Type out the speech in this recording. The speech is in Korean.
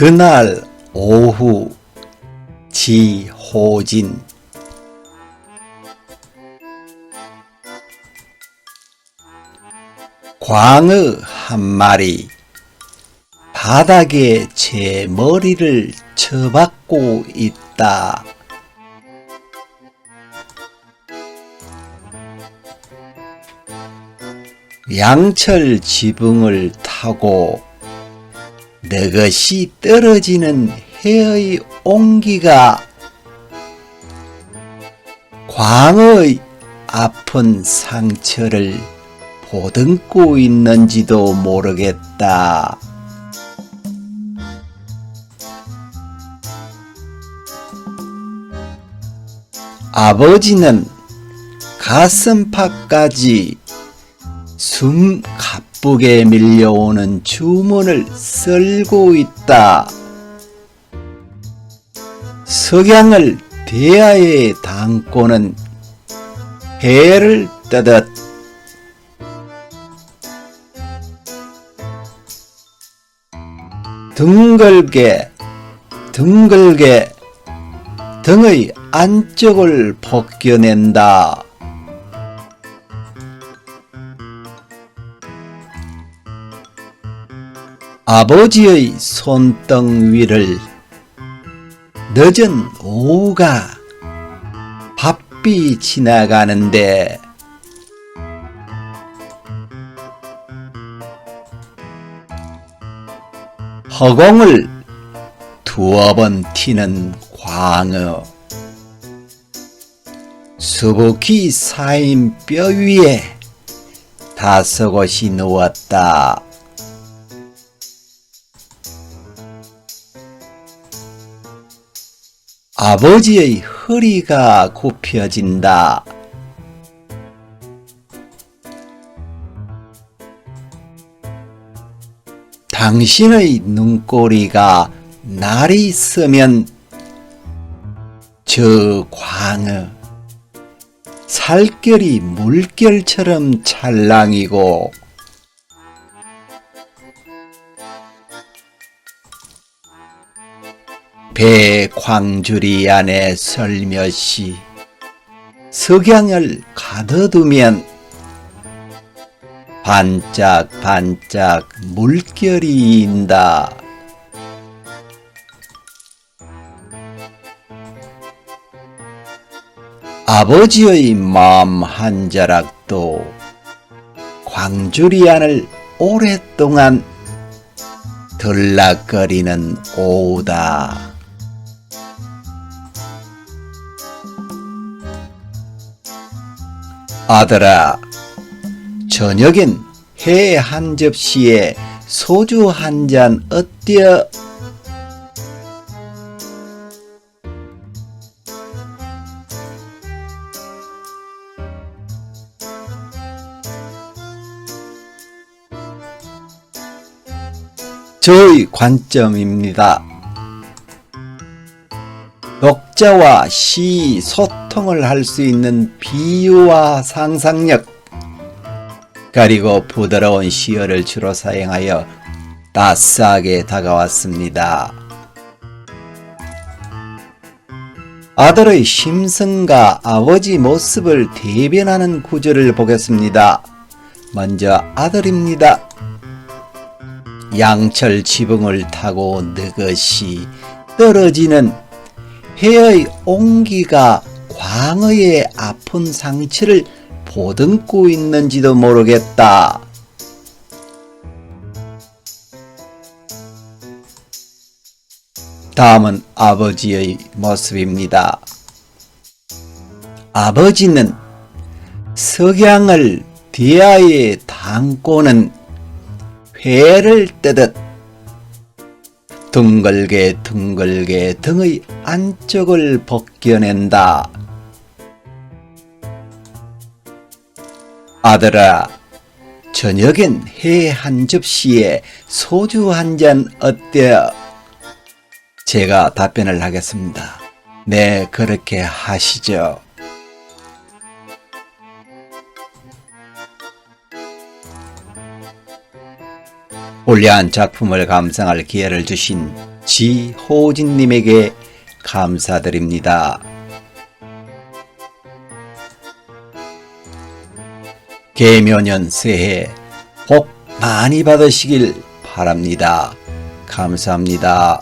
그날 오후 지호진 광어 한 마리 바닥에 제 머리를 쳐박고 있다. 양철 지붕을 타고 너 것이 떨어지는 해의 온기가 광의 아픈 상처를 보듬고 있는지도 모르겠다. 아버지는 가슴팍까지 숨 가쁘게 밀려오는 주문을 썰고 있다. 석양을 대야에 담고는 해를 뜨듯 둥글게 둥글게 등의 안쪽을 벗겨낸다. 아버지의 손등 위를 늦은 오후가 바삐 지나가는데 허공을 두어 번 튀는 광어 수북히 쌓인 뼈 위에 다섯 곳이 누웠다. 아버지의 허리가 굽혀진다. 당신의 눈꼬리가 날이 서면 저 광어 살결이 물결처럼 찰랑이고 배 광주리 안에 설며시 석양을 가둬두면 반짝반짝 물결이 인다. 아버지의 마음 한 자락도 광주리 안을 오랫동안 들락거리는 오후다. 아들아, 저녁엔 해한 접시에 소주 한 잔 어때요? 저의 관점입니다. 독자와 시 소통을 할 수 있는 비유와 상상력, 그리고 부드러운 시어를 주로 사용하여 따스하게 다가왔습니다. 아들의 심성과 아버지 모습을 대변하는 구절을 보겠습니다. 먼저 아들입니다. 양철 지붕을 타고 느긋이 떨어지는 해의 온기가 광어의 아픈 상처를 보듬고 있는지도 모르겠다. 다음은 아버지의 모습입니다. 아버지는 석양을 대야에 담고는 회를 뜨듯 둥글게 둥글게 등의 안쪽을 벗겨낸다. 아들아, 저녁엔 해한 접시에 소주 한 잔 어때요? 제가 답변을 하겠습니다. 네, 그렇게 하시죠. 올려한 작품을 감상할 기회를 주신 지호진님에게 감사드립니다. 개묘년 새해 복 많이 받으시길 바랍니다. 감사합니다.